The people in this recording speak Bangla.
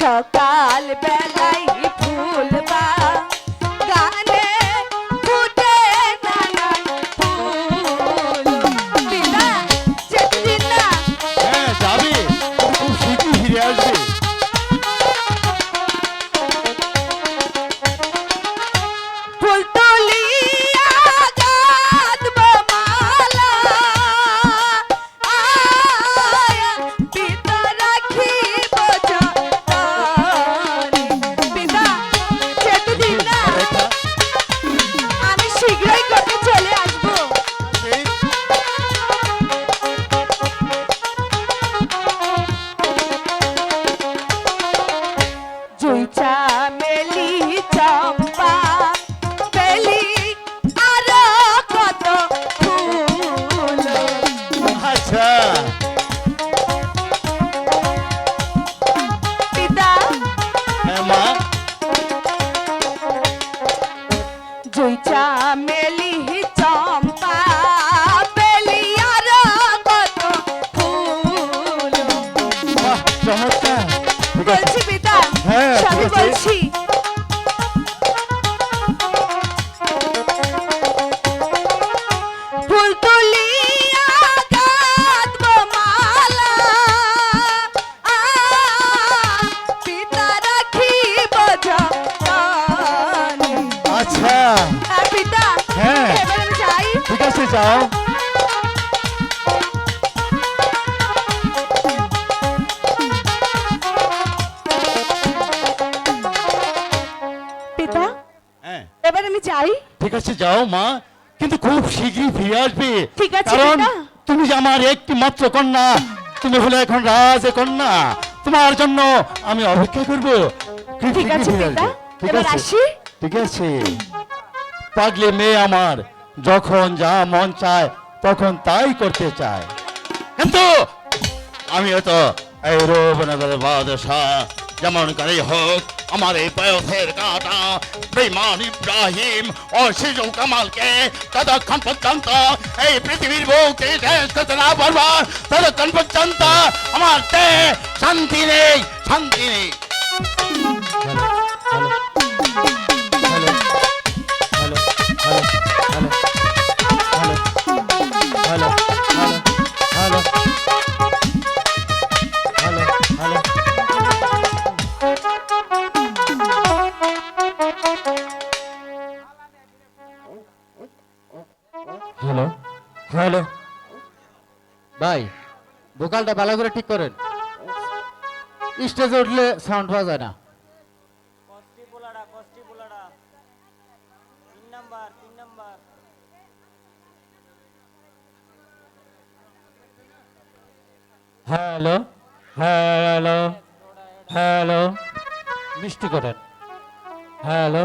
সকাল বেলায় জুই চামেলি ঠিক আছে যাও পিতা হ্যাঁ। এবার আমি যাই। ঠিক আছে যাও মা কিন্তু খুব শীঘ্রই ফিরে আসবে। ঠিক আছে, কারণ তুমি যে আমার একটি মাত্র কন্যা তুমি হলে এখন রাজ কন্যা। তোমার জন্য আমি অপেক্ষা করব। ঠিক আছে? ঠিক আছে। পাগলে মেয়ে আমার যখন যা মন চায়, তখন তাই করতে চায়। কিন্তু আমিও তো এই রূপনগর বাদশাহ, যেমন করে হোক, আমার এই বয়সের কাটা বেমান ইব্রাহিম ও শিশু কামালকে ততক্ষণ পর্যন্ত এই পৃথিবীর বুকে শেষ করতে না পারব। ততক্ষণ পর্যন্ত আমার শান্তি নেই শান্তি নেই। Hello hello. ভাই ভোকালটা ভালো করে ঠিক করেন। স্টেজে উঠলে সাউন্ড পাওয়া যায় না। Hello hello hello. মিষ্টি করেন। হ্যালো।